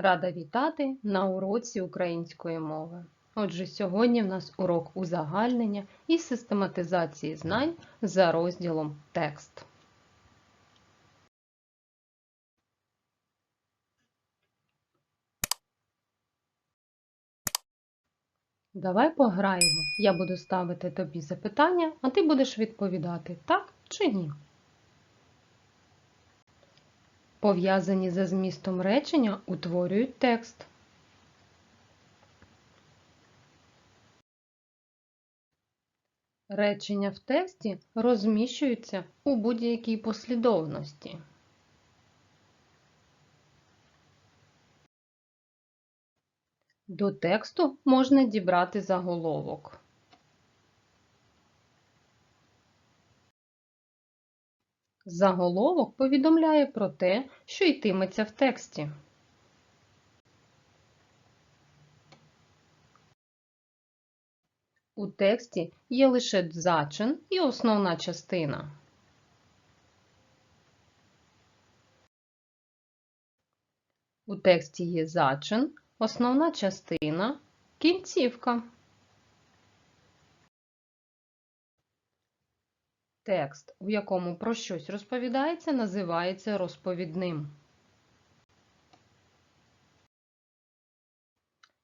Рада вітати на уроці української мови. Отже, сьогодні в нас урок узагальнення і систематизації знань за розділом текст. Давай пограємо. Я буду ставити тобі запитання, а ти будеш відповідати так чи ні. Пов'язані за змістом речення утворюють текст. Речення в тексті розміщуються у будь-якій послідовності. До тексту можна дібрати заголовок. Заголовок повідомляє про те, що йтиметься в тексті. У тексті є лише зачин і основна частина. У тексті є зачин, основна частина, кінцівка. Текст, у якому про щось розповідається, називається розповідним.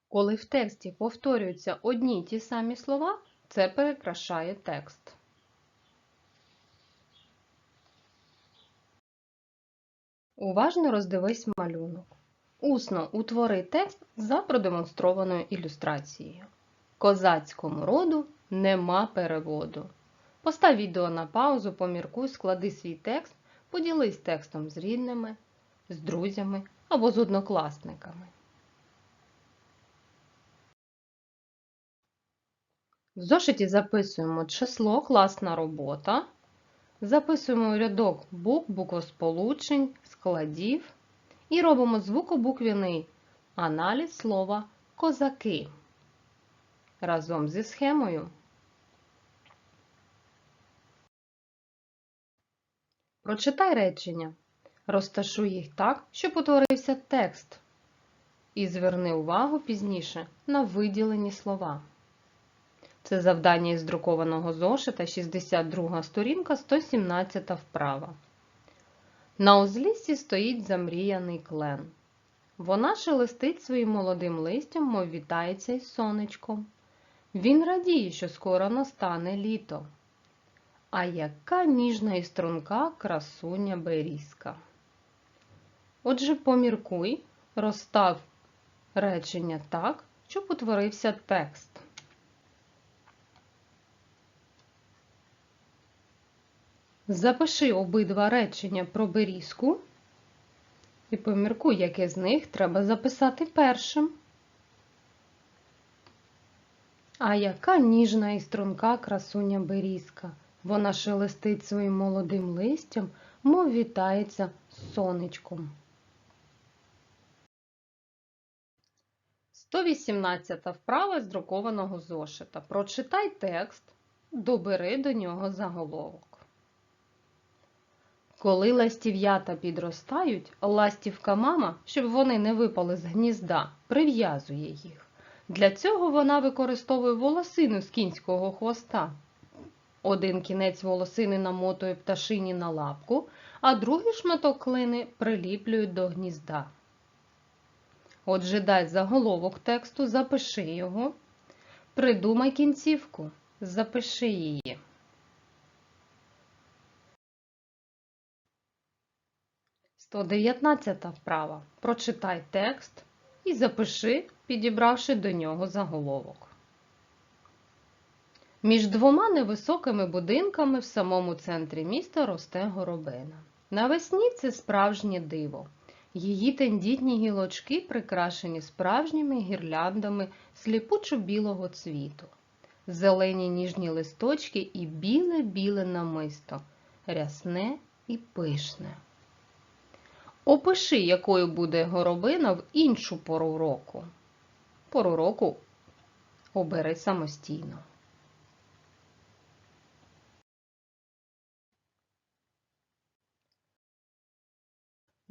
Коли в тексті повторюються одні й ті самі слова, це перекрашає текст. Уважно роздивись малюнок. Усно утвори текст за продемонстрованою ілюстрацією. Козацькому роду нема переводу. Постав відео на паузу, поміркуй, склади свій текст, поділись текстом з рідними, з друзями або з однокласниками. В зошиті записуємо число, класна робота. Записуємо рядок букв, буквосполучень, складів і робимо звукобуквяний аналіз слова козаки разом зі схемою. Прочитай речення. Розташуй їх так, щоб утворився текст. І зверни увагу пізніше на виділені слова. Це завдання із друкованого зошита, 62 сторінка, 117 вправа. На узліссі стоїть замріяний клен. Вона шелестить своїм молодим листям, мов вітається із сонечком. Він радіє, що скоро настане літо. А яка ніжна і струнка красуня берізка. Отже, поміркуй, розстав речення так, щоб утворився текст. Запиши обидва речення про берізку і поміркуй, яке з них треба записати першим. А яка ніжна і струнка красуня берізка. Вона шелестить своїм молодим листям, мов вітається сонечком. 118 вправа з друкованого зошита. Прочитай текст, добери до нього заголовок. Коли ластів'ята підростають, ластівка мама, щоб вони не випали з гнізда, прив'язує їх. Для цього вона використовує волосину з кінського хвоста. Один кінець волосини намотує пташині на лапку, а другий шматок клини приліплюють до гнізда. Отже, дай заголовок тексту, запиши його. Придумай кінцівку, запиши її. Дев'ятнадцята вправа. Прочитай текст і запиши, підібравши до нього заголовок. Між двома невисокими будинками в самому центрі міста росте горобина. Навесні це справжнє диво. Її тендітні гілочки прикрашені справжніми гірляндами сліпучо-білого цвіту, зелені ніжні листочки і біле-біле намисто, рясне і пишне. Опиши, якою буде горобина в іншу пору року. Пору року обери самостійно.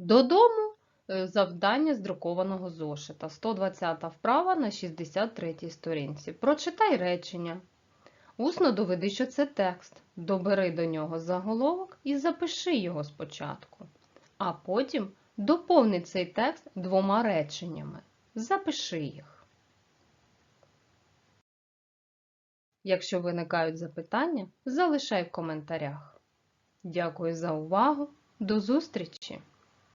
Додому е, завдання з друкованого зошита. 120 вправа на 63 сторінці. Прочитай речення. Усно доведи, що це текст. Добери до нього заголовок і запиши його спочатку. А потім доповни цей текст двома реченнями. Запиши їх. Якщо виникають запитання, залишай в коментарях. Дякую за увагу. До зустрічі!